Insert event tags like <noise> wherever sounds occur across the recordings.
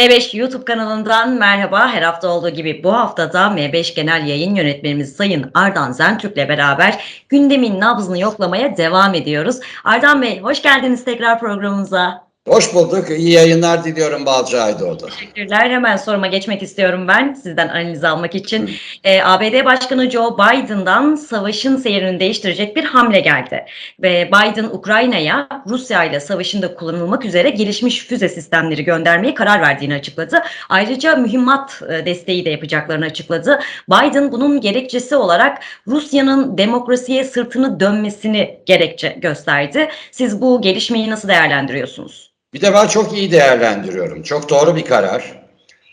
M5 YouTube kanalından merhaba. Her hafta olduğu gibi bu hafta da M5 Genel Yayın Yönetmenimiz Sayın Ardan Zentürk'le beraber gündemin nabzını yoklamaya devam ediyoruz. Ardan Bey hoş geldiniz tekrar programımıza. Hoş bulduk. İyi yayınlar diliyorum Balcı Aydoğdu. Teşekkürler. Hemen soruma geçmek istiyorum ben sizden analiz almak için. Ee, ABD Başkanı Joe Biden'dan savaşın seyrini değiştirecek bir hamle geldi. Ve Biden Ukrayna'ya Rusya ile savaşında kullanılmak üzere gelişmiş füze sistemleri göndermeye karar verdiğini açıkladı. Ayrıca mühimmat e, desteği de yapacaklarını açıkladı. Biden bunun gerekçesi olarak Rusya'nın demokrasiye sırtını dönmesini gerekçe gösterdi. Siz bu gelişmeyi nasıl değerlendiriyorsunuz? Bir de ben çok iyi değerlendiriyorum. Çok doğru bir karar.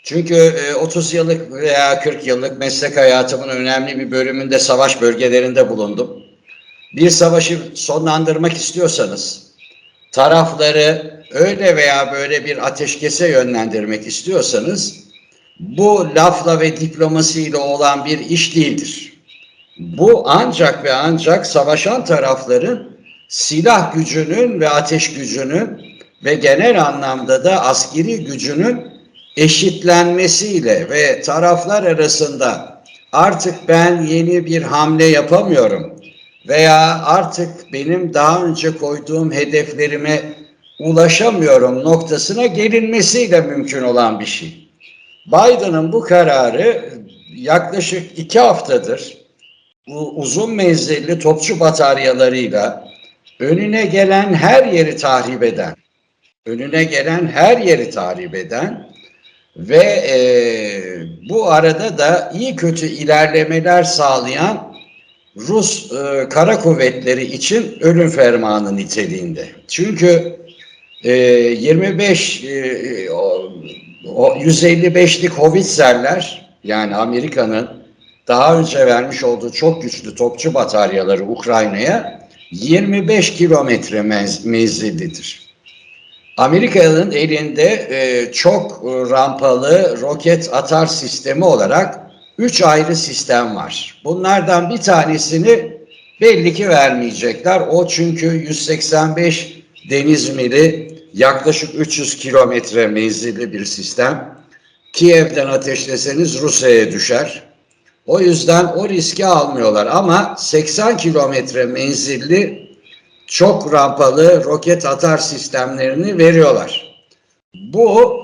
Çünkü e, 30 yıllık veya 40 yıllık meslek hayatımın önemli bir bölümünde savaş bölgelerinde bulundum. Bir savaşı sonlandırmak istiyorsanız, tarafları öyle veya böyle bir ateşkese yönlendirmek istiyorsanız, bu lafla ve diplomasiyle olan bir iş değildir. Bu ancak ve ancak savaşan tarafların silah gücünün ve ateş gücünün ve genel anlamda da askeri gücünün eşitlenmesiyle ve taraflar arasında artık ben yeni bir hamle yapamıyorum veya artık benim daha önce koyduğum hedeflerime ulaşamıyorum noktasına gelinmesiyle mümkün olan bir şey. Biden'ın bu kararı yaklaşık iki haftadır uzun menzilli topçu bataryalarıyla önüne gelen her yeri tahrip eden, önüne gelen her yeri tahrip eden ve e, bu arada da iyi kötü ilerlemeler sağlayan Rus e, kara kuvvetleri için ölüm fermanı niteliğinde. Çünkü e, 25 e, o, o 155'lik Howitzer'ler yani Amerika'nın daha önce vermiş olduğu çok güçlü topçu bataryaları Ukrayna'ya 25 kilometre menzillidir. Amerika'nın elinde e, çok rampalı roket atar sistemi olarak üç ayrı sistem var. Bunlardan bir tanesini belli ki vermeyecekler. O çünkü 185 deniz mili yaklaşık 300 kilometre menzilli bir sistem. Kiev'den ateşleseniz Rusya'ya düşer. O yüzden o riski almıyorlar ama 80 kilometre menzilli çok rampalı roket atar sistemlerini veriyorlar. Bu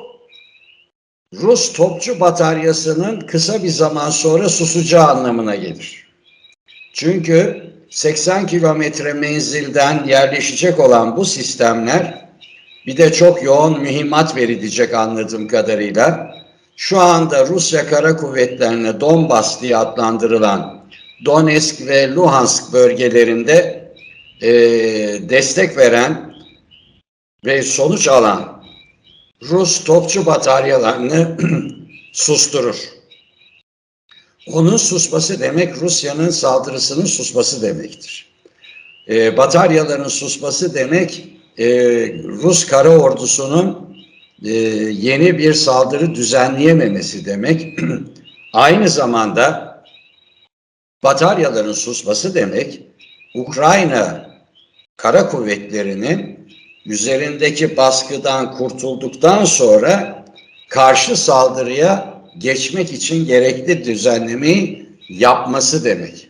Rus topçu bataryasının kısa bir zaman sonra susacağı anlamına gelir. Çünkü 80 kilometre menzilden yerleşecek olan bu sistemler bir de çok yoğun mühimmat verilecek anladığım kadarıyla şu anda Rusya Kara Kuvvetlerine Donbas diye adlandırılan Donetsk ve Luhansk bölgelerinde e, destek veren ve sonuç alan Rus topçu bataryalarını <clears throat> susturur. Onun susması demek Rusya'nın saldırısının susması demektir. E, bataryaların susması demek e, Rus kara ordusunun e, yeni bir saldırı düzenleyememesi demek. <clears throat> Aynı zamanda bataryaların susması demek Ukrayna kara kuvvetlerinin üzerindeki baskıdan kurtulduktan sonra karşı saldırıya geçmek için gerekli düzenlemeyi yapması demek.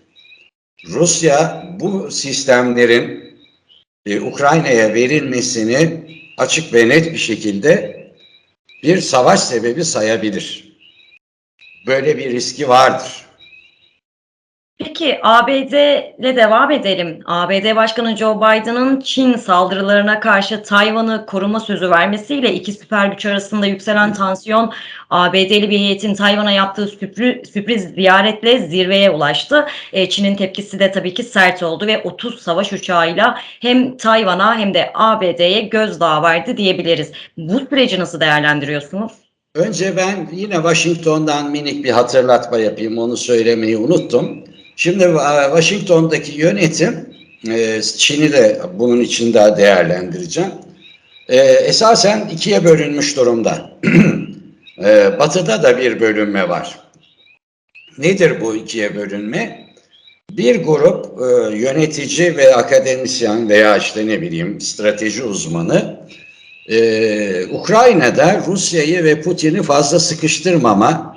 Rusya bu sistemlerin e, Ukrayna'ya verilmesini açık ve net bir şekilde bir savaş sebebi sayabilir. Böyle bir riski vardır. Peki ABD ile devam edelim. ABD Başkanı Joe Biden'ın Çin saldırılarına karşı Tayvan'ı koruma sözü vermesiyle iki süper güç arasında yükselen tansiyon ABD'li bir heyetin Tayvan'a yaptığı sürpriz, sürpriz ziyaretle zirveye ulaştı. E, Çin'in tepkisi de tabii ki sert oldu ve 30 savaş uçağıyla hem Tayvan'a hem de ABD'ye gözdağı verdi diyebiliriz. Bu süreci nasıl değerlendiriyorsunuz? Önce ben yine Washington'dan minik bir hatırlatma yapayım. Onu söylemeyi unuttum. Şimdi Washington'daki yönetim, Çin'i de bunun içinde değerlendireceğim. Esasen ikiye bölünmüş durumda. <clears throat> Batı'da da bir bölünme var. Nedir bu ikiye bölünme? Bir grup yönetici ve akademisyen veya işte ne bileyim strateji uzmanı Ukrayna'da Rusya'yı ve Putin'i fazla sıkıştırmama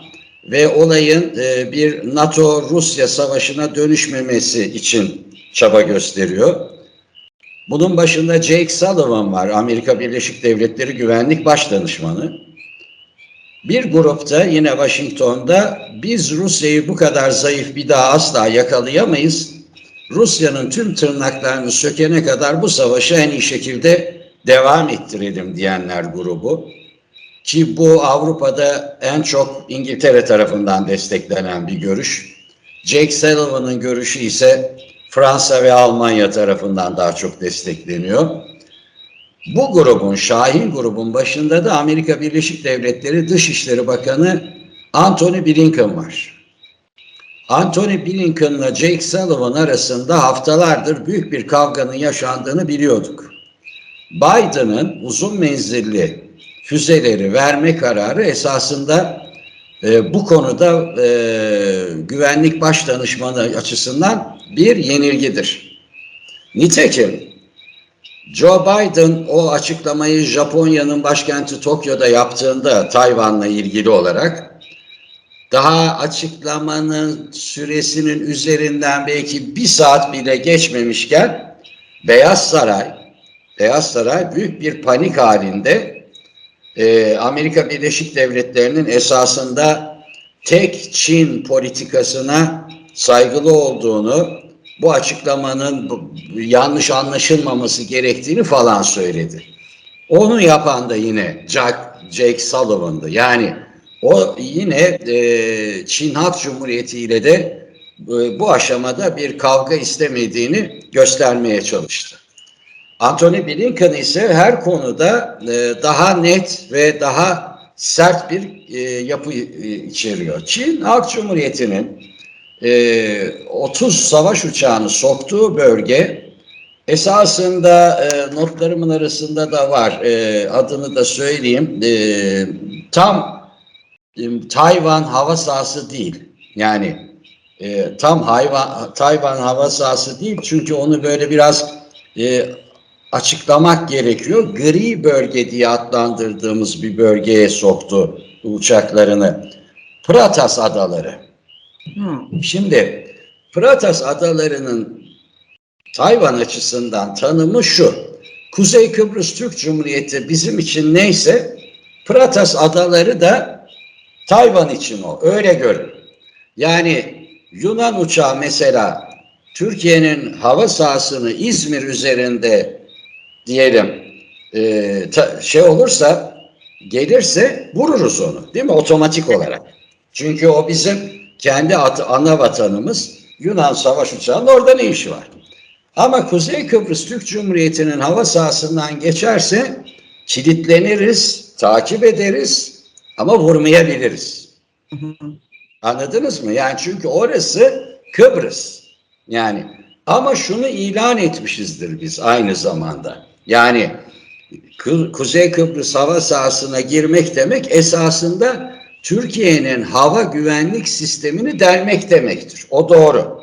ve olayın e, bir NATO-Rusya savaşına dönüşmemesi için çaba gösteriyor. Bunun başında Jake Sullivan var, Amerika Birleşik Devletleri Güvenlik Başdanışmanı. Bir grupta yine Washington'da biz Rusya'yı bu kadar zayıf bir daha asla yakalayamayız. Rusya'nın tüm tırnaklarını sökene kadar bu savaşı en iyi şekilde devam ettirelim diyenler grubu. Ki bu Avrupa'da en çok İngiltere tarafından desteklenen bir görüş. Jake Sullivan'ın görüşü ise Fransa ve Almanya tarafından daha çok destekleniyor. Bu grubun, Şahin grubun başında da Amerika Birleşik Devletleri Dışişleri Bakanı Anthony Blinken var. Anthony Blinken'la Jake Sullivan arasında haftalardır büyük bir kavganın yaşandığını biliyorduk. Biden'ın uzun menzilli füzeleri verme kararı esasında e, bu konuda e, güvenlik başdanışmanı açısından bir yenilgidir. Nitekim Joe Biden o açıklamayı Japonya'nın başkenti Tokyo'da yaptığında Tayvan'la ilgili olarak daha açıklamanın süresinin üzerinden belki bir saat bile geçmemişken Beyaz Saray Beyaz Saray büyük bir panik halinde e, Amerika Birleşik Devletleri'nin esasında tek Çin politikasına saygılı olduğunu, bu açıklamanın yanlış anlaşılmaması gerektiğini falan söyledi. Onu yapan da yine Jack, Jake Sullivan'dı. Yani o yine e, Çin Halk Cumhuriyeti ile de e, bu aşamada bir kavga istemediğini göstermeye çalıştı. Anthony Blinken ise her konuda e, daha net ve daha sert bir e, yapı e, içeriyor. Çin Halk Cumhuriyeti'nin e, 30 savaş uçağını soktuğu bölge esasında e, notlarımın arasında da var. E, adını da söyleyeyim. E, tam e, Tayvan hava sahası değil. Yani e, tam hayvan Tayvan hava sahası değil çünkü onu böyle biraz e, açıklamak gerekiyor. Gri bölge diye adlandırdığımız bir bölgeye soktu uçaklarını. Pratas Adaları. Hmm. Şimdi Pratas Adaları'nın Tayvan açısından tanımı şu. Kuzey Kıbrıs Türk Cumhuriyeti bizim için neyse Pratas Adaları da Tayvan için o. Öyle görün. Yani Yunan uçağı mesela Türkiye'nin hava sahasını İzmir üzerinde diyelim e, ta- şey olursa gelirse vururuz onu değil mi otomatik olarak. Çünkü o bizim kendi at- ana vatanımız Yunan savaş uçağının orada ne işi var? Ama Kuzey Kıbrıs Türk Cumhuriyeti'nin hava sahasından geçerse kilitleniriz, takip ederiz ama vurmayabiliriz. Anladınız mı? Yani çünkü orası Kıbrıs. Yani ama şunu ilan etmişizdir biz aynı zamanda. Yani Kuzey Kıbrıs hava sahasına girmek demek esasında Türkiye'nin hava güvenlik sistemini delmek demektir. O doğru.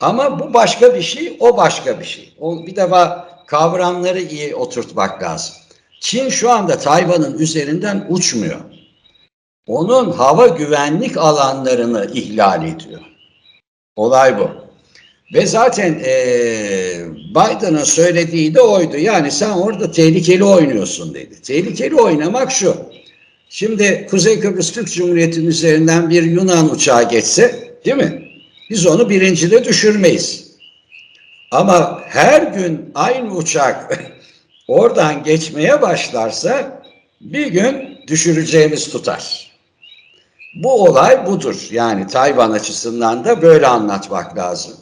Ama bu başka bir şey, o başka bir şey. O bir defa kavramları iyi oturtmak lazım. Çin şu anda Tayvan'ın üzerinden uçmuyor. Onun hava güvenlik alanlarını ihlal ediyor. Olay bu. Ve zaten eee Biden'ın söylediği de oydu. Yani sen orada tehlikeli oynuyorsun dedi. Tehlikeli oynamak şu. Şimdi Kuzey Kıbrıs Türk Cumhuriyeti'nin üzerinden bir Yunan uçağı geçse değil mi? Biz onu birincide düşürmeyiz. Ama her gün aynı uçak <laughs> oradan geçmeye başlarsa bir gün düşüreceğimiz tutar. Bu olay budur. Yani Tayvan açısından da böyle anlatmak lazım.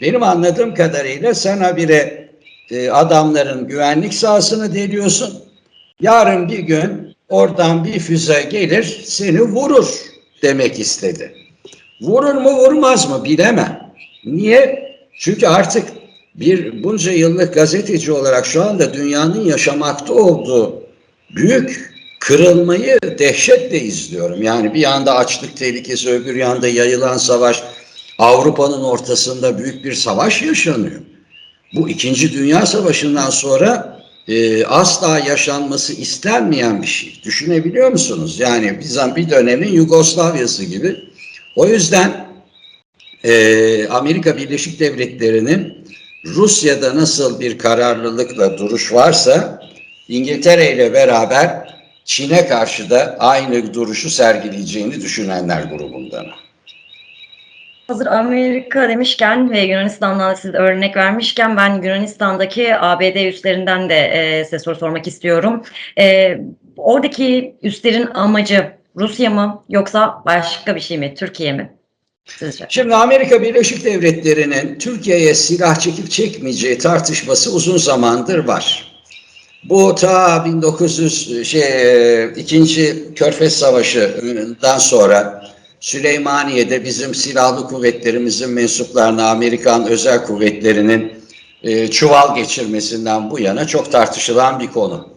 Benim anladığım kadarıyla sen habire e, adamların güvenlik sahasını deliyorsun. Yarın bir gün oradan bir füze gelir seni vurur demek istedi. Vurur mu vurmaz mı bilemem. Niye? Çünkü artık bir bunca yıllık gazeteci olarak şu anda dünyanın yaşamakta olduğu büyük kırılmayı dehşetle izliyorum. Yani bir yanda açlık tehlikesi, öbür yanda yayılan savaş, Avrupa'nın ortasında büyük bir savaş yaşanıyor. Bu İkinci Dünya Savaşı'ndan sonra e, asla yaşanması istenmeyen bir şey. Düşünebiliyor musunuz? Yani bizden bir dönemin Yugoslavyası gibi. O yüzden e, Amerika Birleşik Devletleri'nin Rusya'da nasıl bir kararlılıkla duruş varsa İngiltere ile beraber Çin'e karşı da aynı duruşu sergileyeceğini düşünenler grubundan. Hazır Amerika demişken ve Yunanistan'dan siz örnek vermişken ben Yunanistan'daki ABD üslerinden de e, size soru sormak istiyorum. E, oradaki üslerin amacı Rusya mı yoksa başka bir şey mi? Türkiye mi? Sizce? Şimdi Amerika Birleşik Devletleri'nin Türkiye'ye silah çekip çekmeyeceği tartışması uzun zamandır var. Bu ta 1900 şey ikinci Körfez Savaşı'ndan sonra Süleymaniye'de bizim silahlı kuvvetlerimizin mensuplarına Amerikan özel kuvvetlerinin e, çuval geçirmesinden bu yana çok tartışılan bir konu.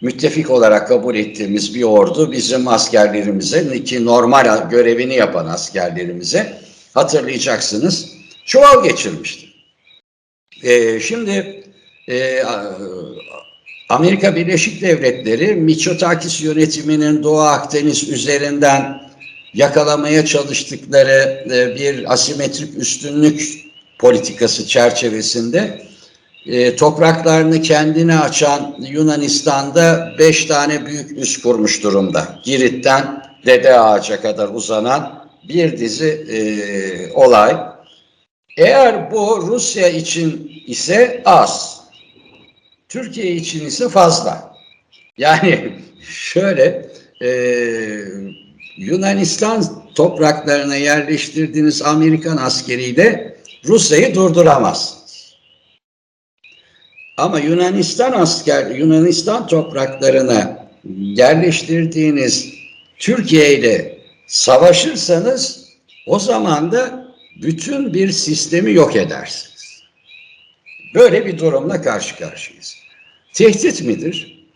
Müttefik olarak kabul ettiğimiz bir ordu bizim askerlerimize ki normal görevini yapan askerlerimize hatırlayacaksınız çuval geçirmişti. E, şimdi e, Amerika Birleşik Devletleri Mitsotakis yönetiminin Doğu Akdeniz üzerinden yakalamaya çalıştıkları e, bir asimetrik üstünlük politikası çerçevesinde e, topraklarını kendine açan Yunanistan'da beş tane büyük üs kurmuş durumda. Girit'ten Dede Ağaç'a kadar uzanan bir dizi e, olay. Eğer bu Rusya için ise az, Türkiye için ise fazla. Yani <laughs> şöyle e, Yunanistan topraklarına yerleştirdiğiniz Amerikan askeriyle Rusya'yı durduramazsınız. Ama Yunanistan asker, Yunanistan topraklarına yerleştirdiğiniz Türkiye ile savaşırsanız o zaman da bütün bir sistemi yok edersiniz. Böyle bir durumla karşı karşıyayız. Tehdit midir?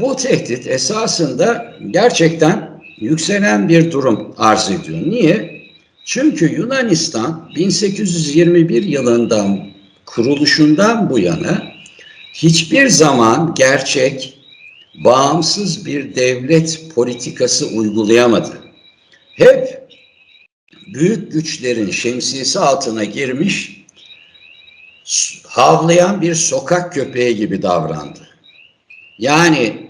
Bu tehdit esasında gerçekten yükselen bir durum arz ediyor. Niye? Çünkü Yunanistan 1821 yılından kuruluşundan bu yana hiçbir zaman gerçek, bağımsız bir devlet politikası uygulayamadı. Hep büyük güçlerin şemsiyesi altına girmiş, havlayan bir sokak köpeği gibi davrandı. Yani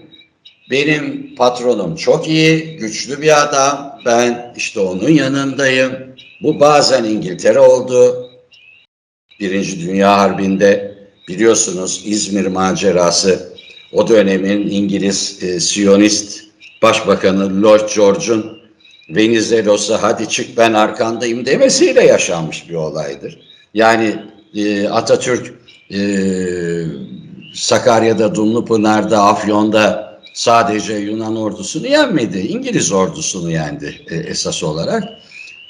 benim patronum çok iyi, güçlü bir adam. Ben işte onun yanındayım. Bu bazen İngiltere oldu. Birinci Dünya Harbi'nde biliyorsunuz İzmir macerası o dönemin İngiliz e, Siyonist Başbakanı Lord George'un Venizelos'a hadi çık ben arkandayım demesiyle yaşanmış bir olaydır. Yani e, Atatürk e, Sakarya'da, Dumlupınar'da, Afyon'da sadece Yunan ordusunu yenmedi. İngiliz ordusunu yendi e, esas olarak.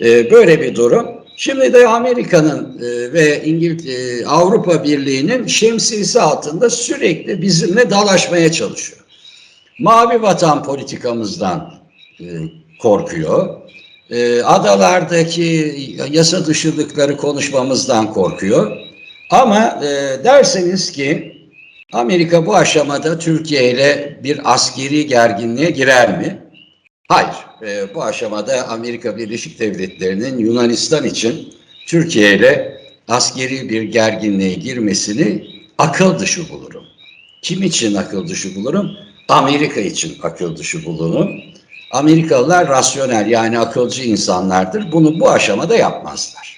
E, böyle bir durum. Şimdi de Amerika'nın e, ve İngiliz e, Avrupa Birliği'nin şemsiyesi altında sürekli bizimle dalaşmaya çalışıyor. Mavi vatan politikamızdan e, korkuyor. E, adalardaki yasa dışılıkları konuşmamızdan korkuyor. Ama e, derseniz ki Amerika bu aşamada Türkiye ile bir askeri gerginliğe girer mi? Hayır. E, bu aşamada Amerika Birleşik Devletleri'nin Yunanistan için Türkiye ile askeri bir gerginliğe girmesini akıl dışı bulurum. Kim için akıl dışı bulurum? Amerika için akıl dışı bulurum. Amerikalılar rasyonel yani akılcı insanlardır. Bunu bu aşamada yapmazlar.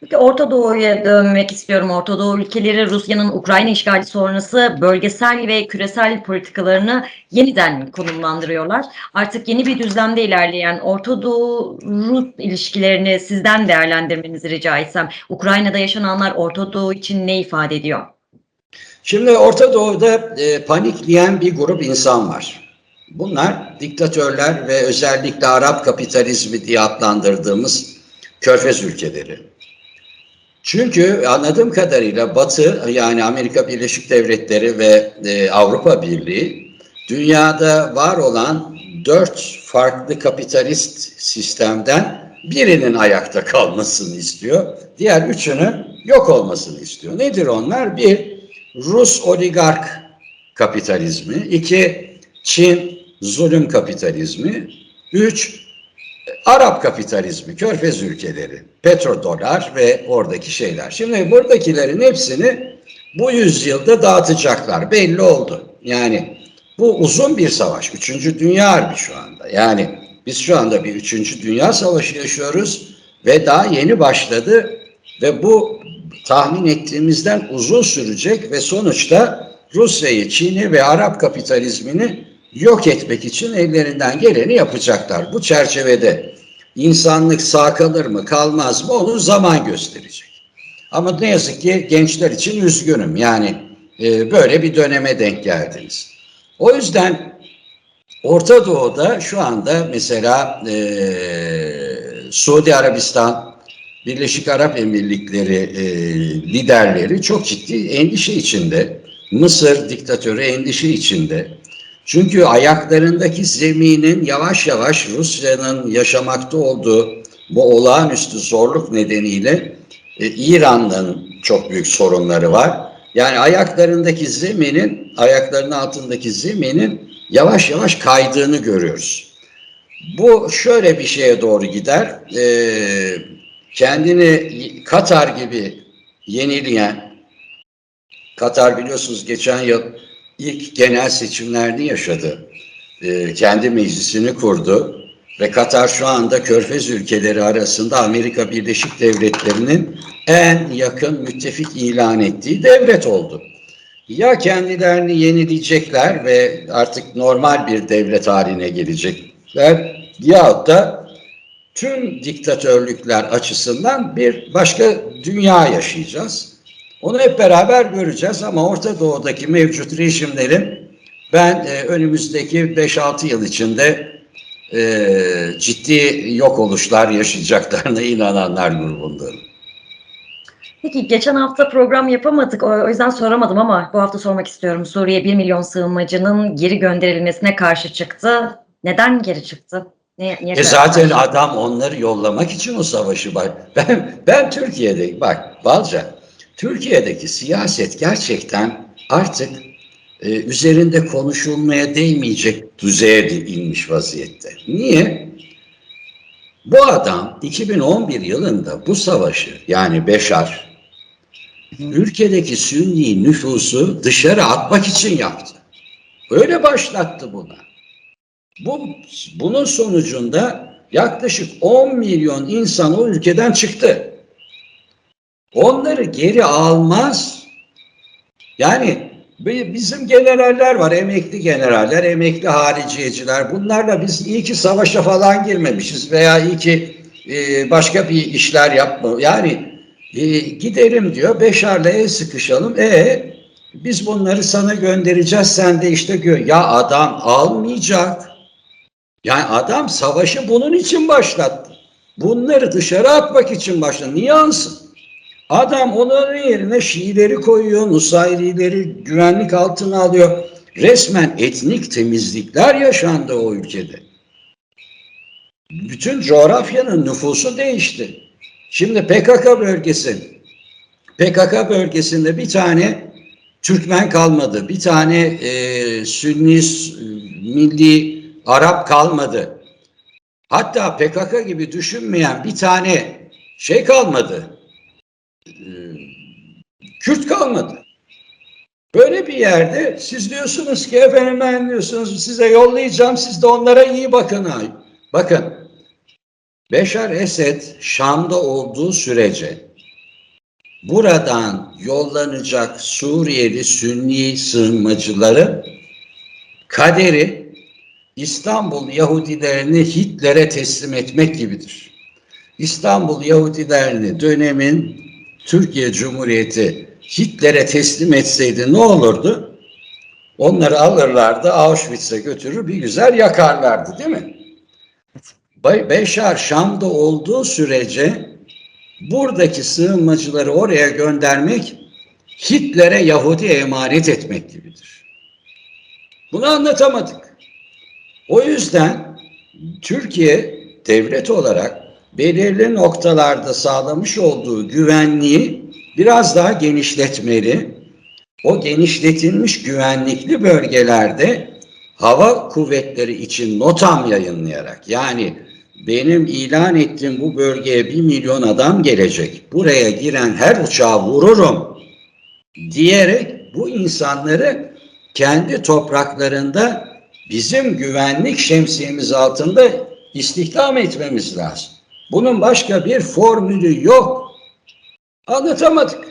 Peki Orta Doğu'ya dönmek istiyorum. Orta Doğu ülkeleri Rusya'nın Ukrayna işgali sonrası bölgesel ve küresel politikalarını yeniden konumlandırıyorlar. Artık yeni bir düzlemde ilerleyen Orta Doğu-Rus ilişkilerini sizden değerlendirmenizi rica etsem. Ukrayna'da yaşananlar Orta Doğu için ne ifade ediyor? Şimdi Orta Doğu'da e, panikleyen bir grup insan var. Bunlar diktatörler ve özellikle Arap kapitalizmi diye adlandırdığımız körfez ülkeleri. Çünkü anladığım kadarıyla Batı yani Amerika Birleşik Devletleri ve e, Avrupa Birliği dünyada var olan dört farklı kapitalist sistemden birinin ayakta kalmasını istiyor. Diğer üçünün yok olmasını istiyor. Nedir onlar? Bir, Rus oligark kapitalizmi, iki Çin zulüm kapitalizmi, üç Arap kapitalizmi, körfez ülkeleri, petrodolar ve oradaki şeyler. Şimdi buradakilerin hepsini bu yüzyılda dağıtacaklar. Belli oldu. Yani bu uzun bir savaş. Üçüncü Dünya Harbi şu anda. Yani biz şu anda bir Üçüncü Dünya Savaşı yaşıyoruz ve daha yeni başladı ve bu tahmin ettiğimizden uzun sürecek ve sonuçta Rusya'yı, Çin'i ve Arap kapitalizmini yok etmek için ellerinden geleni yapacaklar. Bu çerçevede insanlık sağ kalır mı kalmaz mı onu zaman gösterecek. Ama ne yazık ki gençler için üzgünüm. Yani e, böyle bir döneme denk geldiniz. O yüzden Orta Doğu'da şu anda mesela e, Suudi Arabistan, Birleşik Arap Emirlikleri e, liderleri çok ciddi endişe içinde. Mısır diktatörü endişe içinde. Çünkü ayaklarındaki zeminin yavaş yavaş Rusya'nın yaşamakta olduğu bu olağanüstü zorluk nedeniyle e, İran'ın çok büyük sorunları var. Yani ayaklarındaki zeminin, ayaklarının altındaki zeminin yavaş yavaş kaydığını görüyoruz. Bu şöyle bir şeye doğru gider. Ee, kendini Katar gibi yenileyen, Katar biliyorsunuz geçen yıl ilk genel seçimlerini yaşadı. Ee, kendi meclisini kurdu ve Katar şu anda Körfez ülkeleri arasında Amerika Birleşik Devletleri'nin en yakın müttefik ilan ettiği devlet oldu. Ya kendilerini yenileyecekler ve artık normal bir devlet haline gelecekler yahut da tüm diktatörlükler açısından bir başka dünya yaşayacağız. Onu hep beraber göreceğiz ama Orta Doğu'daki mevcut rejimlerin ben e, önümüzdeki 5-6 yıl içinde e, ciddi yok oluşlar yaşayacaklarına <laughs> inananlar grubundayım. Peki geçen hafta program yapamadık. O yüzden soramadım ama bu hafta sormak istiyorum. Suriye 1 milyon sığınmacının geri gönderilmesine karşı çıktı. Neden geri çıktı? Ne, niye E zaten verdi? adam onları yollamak için o savaşı var. <laughs> Ben, ben Türkiye'de bak Balca, Türkiye'deki siyaset gerçekten artık e, üzerinde konuşulmaya değmeyecek düzeye inmiş vaziyette. Niye? Bu adam 2011 yılında bu savaşı yani Beşar ülkedeki Sünni nüfusu dışarı atmak için yaptı. Öyle başlattı buna. Bu, bunun sonucunda yaklaşık 10 milyon insan o ülkeden çıktı. Onları geri almaz. Yani bi- bizim generaller var, emekli generaller, emekli hariciyeciler. Bunlarla biz iyi ki savaşa falan girmemişiz veya iyi ki e, başka bir işler yapma. Yani e, gidelim diyor, Beşar'la el sıkışalım. E biz bunları sana göndereceğiz, sen de işte gör. Ya adam almayacak. Yani adam savaşı bunun için başlattı. Bunları dışarı atmak için başladı. Niye alsın? Adam onların yerine Şiileri koyuyor, Nusayrileri güvenlik altına alıyor. Resmen etnik temizlikler yaşandı o ülkede. Bütün coğrafyanın nüfusu değişti. Şimdi PKK bölgesi, PKK bölgesinde bir tane Türkmen kalmadı, bir tane e, Sünni, milli Arap kalmadı. Hatta PKK gibi düşünmeyen bir tane şey kalmadı. Ee, Kürt kalmadı. Böyle bir yerde siz diyorsunuz ki efendim ben diyorsunuz size yollayacağım siz de onlara iyi bakın. ha. Bakın Beşar Esed Şam'da olduğu sürece buradan yollanacak Suriyeli Sünni sığınmacıların kaderi İstanbul Yahudilerini Hitler'e teslim etmek gibidir. İstanbul Yahudilerini dönemin Türkiye Cumhuriyeti Hitler'e teslim etseydi ne olurdu? Onları alırlardı, Auschwitz'e götürür bir güzel yakarlardı değil mi? Beşar Şam'da olduğu sürece buradaki sığınmacıları oraya göndermek Hitler'e Yahudi emanet etmek gibidir. Bunu anlatamadık. O yüzden Türkiye devlet olarak belirli noktalarda sağlamış olduğu güvenliği biraz daha genişletmeli. o genişletilmiş güvenlikli bölgelerde hava kuvvetleri için notam yayınlayarak yani benim ilan ettiğim bu bölgeye bir milyon adam gelecek. Buraya giren her uçağı vururum diyerek bu insanları kendi topraklarında bizim güvenlik şemsiyemiz altında istihdam etmemiz lazım. Bunun başka bir formülü yok. Anlatamadık.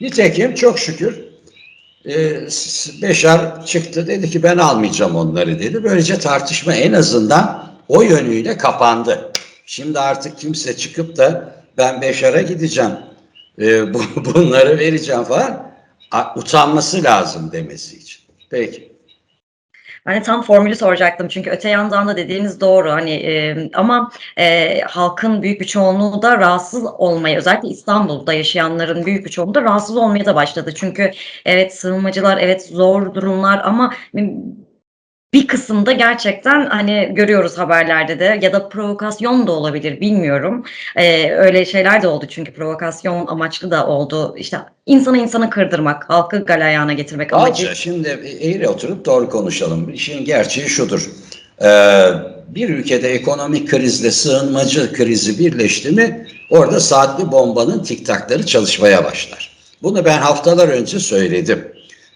Nitekim çok şükür e, Beşar çıktı dedi ki ben almayacağım onları dedi. Böylece tartışma en azından o yönüyle kapandı. Şimdi artık kimse çıkıp da ben Beşar'a gideceğim e, bu, <laughs> bunları vereceğim falan utanması lazım demesi için. Peki. Ben de tam formülü soracaktım çünkü öte yandan da dediğiniz doğru hani e, ama e, halkın büyük bir çoğunluğu da rahatsız olmaya özellikle İstanbul'da yaşayanların büyük bir çoğunluğu da rahatsız olmaya da başladı. Çünkü evet sığınmacılar evet zor durumlar ama bir kısımda gerçekten hani görüyoruz haberlerde de ya da provokasyon da olabilir bilmiyorum. Ee, öyle şeyler de oldu çünkü provokasyon amaçlı da oldu. İşte insana insanı kırdırmak, halkı galayana getirmek amacı. Alça, şimdi eğri oturup doğru konuşalım. İşin gerçeği şudur. Ee, bir ülkede ekonomik krizle sığınmacı krizi birleşti mi orada saatli bombanın tiktakları çalışmaya başlar. Bunu ben haftalar önce söyledim.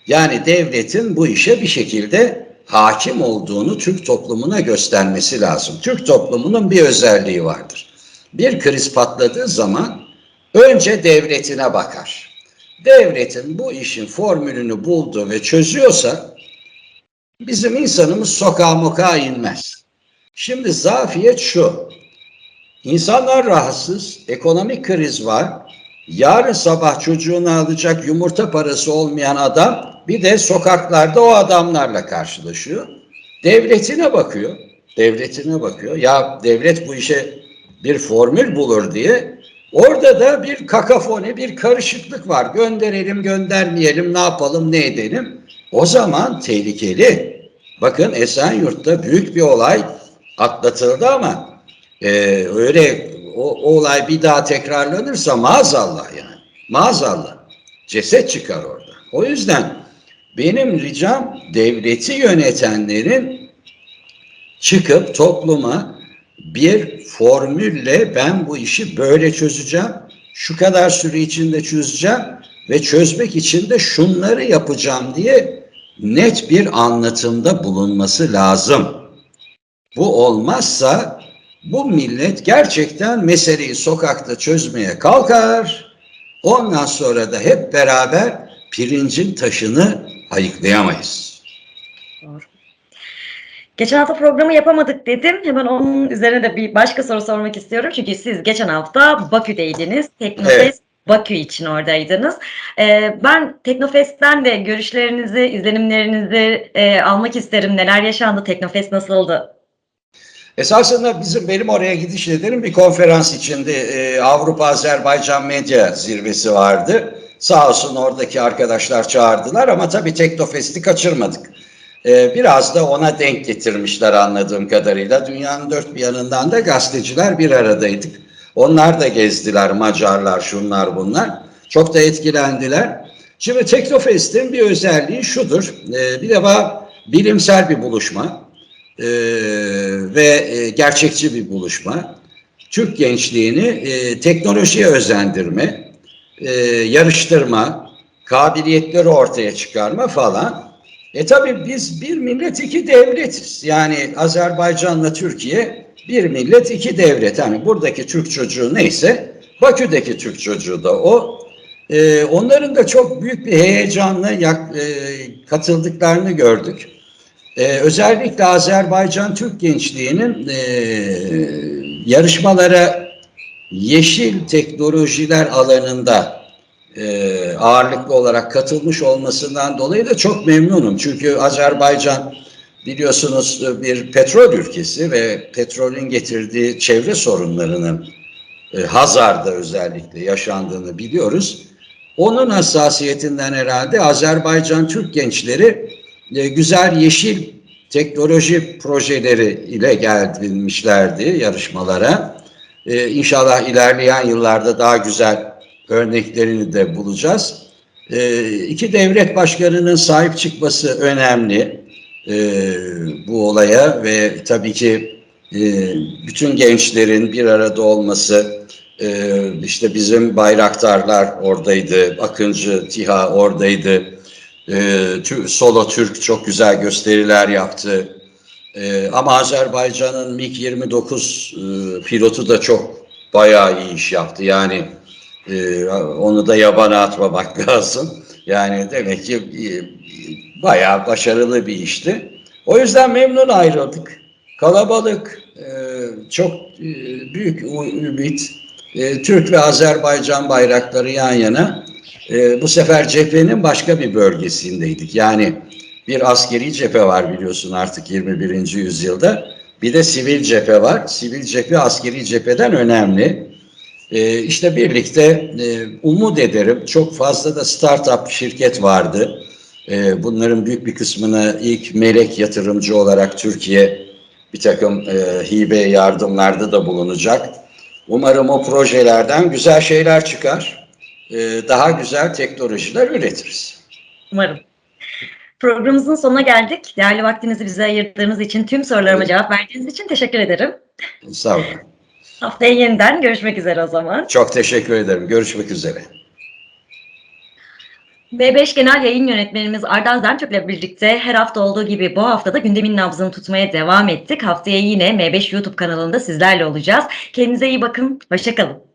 Yani devletin bu işe bir şekilde hakim olduğunu Türk toplumuna göstermesi lazım. Türk toplumunun bir özelliği vardır. Bir kriz patladığı zaman önce devletine bakar. Devletin bu işin formülünü buldu ve çözüyorsa bizim insanımız sokağa mokağa inmez. Şimdi zafiyet şu. İnsanlar rahatsız, ekonomik kriz var. Yarın sabah çocuğunu alacak yumurta parası olmayan adam bir de sokaklarda o adamlarla karşılaşıyor. Devletine bakıyor. Devletine bakıyor. Ya devlet bu işe bir formül bulur diye. Orada da bir kakafoni, bir karışıklık var. Gönderelim, göndermeyelim, ne yapalım, ne edelim. O zaman tehlikeli. Bakın Esenyurt'ta büyük bir olay atlatıldı ama e, öyle o, o olay bir daha tekrarlanırsa maazallah yani. Maazallah. Ceset çıkar orada. O yüzden benim ricam devleti yönetenlerin çıkıp topluma bir formülle ben bu işi böyle çözeceğim, şu kadar süre içinde çözeceğim ve çözmek için de şunları yapacağım diye net bir anlatımda bulunması lazım. Bu olmazsa bu millet gerçekten meseleyi sokakta çözmeye kalkar. Ondan sonra da hep beraber pirincin taşını ayıklayamayız. Doğru. Geçen hafta programı yapamadık dedim. Hemen onun üzerine de bir başka soru sormak istiyorum. Çünkü siz geçen hafta Bakü'deydiniz. Teknofest Evet. Bakü için oradaydınız. Ee, ben Teknofest'ten de görüşlerinizi, izlenimlerinizi e, almak isterim. Neler yaşandı? Teknofest nasıldı? Esasında bizim benim oraya gidiş nedenim bir konferans içinde e, Avrupa Azerbaycan Medya Zirvesi vardı. Sağ olsun oradaki arkadaşlar çağırdılar ama tabii Teknofest'i kaçırmadık. E, biraz da ona denk getirmişler anladığım kadarıyla. Dünyanın dört bir yanından da gazeteciler bir aradaydık. Onlar da gezdiler, Macarlar, şunlar bunlar. Çok da etkilendiler. Şimdi Teknofest'in bir özelliği şudur. E, bir defa bilimsel bir buluşma e, ve e, gerçekçi bir buluşma. Türk gençliğini e, teknolojiye özendirme, e, yarıştırma, kabiliyetleri ortaya çıkarma falan. E tabi biz bir millet iki devletiz. Yani Azerbaycan'la Türkiye bir millet iki devlet. Yani buradaki Türk çocuğu neyse Bakü'deki Türk çocuğu da o. E, onların da çok büyük bir heyecanla yak, e, katıldıklarını gördük. Ee, özellikle Azerbaycan Türk gençliğinin e, yarışmalara yeşil teknolojiler alanında e, ağırlıklı olarak katılmış olmasından dolayı da çok memnunum. Çünkü Azerbaycan biliyorsunuz bir petrol ülkesi ve petrolün getirdiği çevre sorunlarının e, Hazar'da özellikle yaşandığını biliyoruz. Onun hassasiyetinden herhalde Azerbaycan Türk gençleri e, güzel yeşil teknoloji projeleri ile gelmişlerdi yarışmalara. E, inşallah ilerleyen yıllarda daha güzel örneklerini de bulacağız. E, iki devlet başkanının sahip çıkması önemli e, bu olaya ve tabii ki e, bütün gençlerin bir arada olması, e, işte bizim bayraktarlar oradaydı, Akıncı, TİHA oradaydı, e, Solo Türk çok güzel gösteriler yaptı. E, ama Azerbaycan'ın MiG-29 e, pilotu da çok bayağı iyi iş yaptı. Yani e, onu da yabana atmamak <laughs> lazım. Yani demek ki e, bayağı başarılı bir işti. O yüzden memnun ayrıldık. Kalabalık, e, çok e, büyük ümit. E, Türk ve Azerbaycan bayrakları yan yana. E, bu sefer cephenin başka bir bölgesindeydik. Yani bir askeri cephe var biliyorsun artık 21. yüzyılda. Bir de sivil cephe var. Sivil cephe askeri cepheden önemli. Ee, işte birlikte e, umut ederim çok fazla da startup şirket vardı. Ee, bunların büyük bir kısmını ilk melek yatırımcı olarak Türkiye bir takım e, hibe yardımlarda da bulunacak. Umarım o projelerden güzel şeyler çıkar. Ee, daha güzel teknolojiler üretiriz. Umarım. Programımızın sonuna geldik. Değerli vaktinizi bize ayırdığınız için, tüm sorularıma cevap verdiğiniz için teşekkür ederim. Sağ olun. Haftaya yeniden görüşmek üzere o zaman. Çok teşekkür ederim. Görüşmek üzere. B5 Genel Yayın Yönetmenimiz Ardal Zentürk ile birlikte her hafta olduğu gibi bu haftada gündemin nabzını tutmaya devam ettik. Haftaya yine M5 YouTube kanalında sizlerle olacağız. Kendinize iyi bakın. Hoşçakalın.